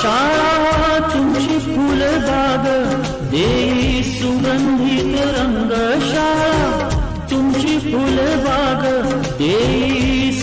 शाळा तुमची फुलबाग देई सुगंधित रंग शाळा तुमची फुलबाग देई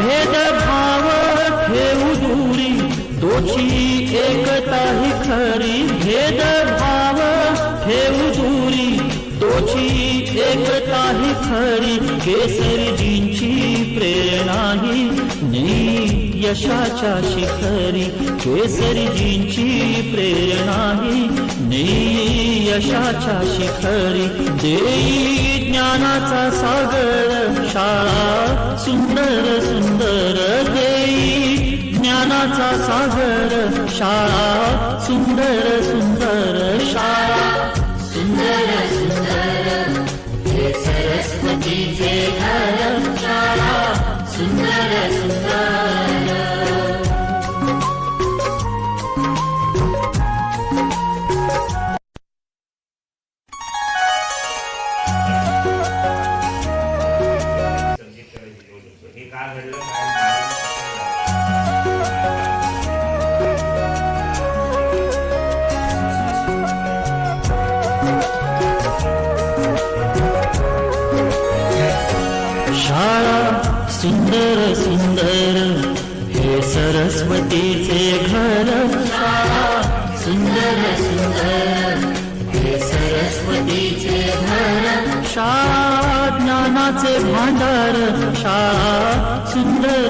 भेदभाव ठेवू दूरी दोची एकता ही खरी भेदभाव. दोची एकता ही खरी केसरीजींची प्रेरणा ही नेई यशाच्या शिखरी केसरीजींची प्रेरणा ही नेई यशाच्या शिखरी. देई ज्ञानाचा सागर शाळा सुंदर सुंदर देई ज्ञानाचा सागर शाळा सुंदर सुंदर का घडलं शाळा सुंदर सुंदर हे सरस्वतीचे घर. भांडार शाळा सुंदर सुंदर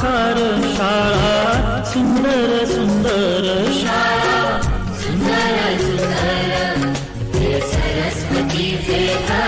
फार शाळा सुंदर सुंदर शाळा. ज्ञान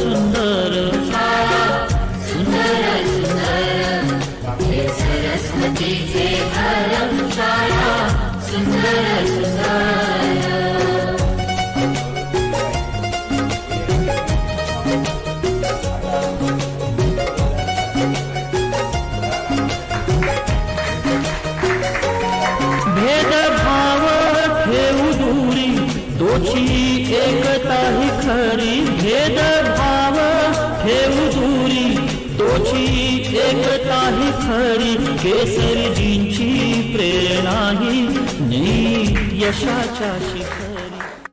भेद भाव ठेवू दूरी दोषी एकता ही खरी केसरजींची प्रेरणा ही यशाच्या शिखरी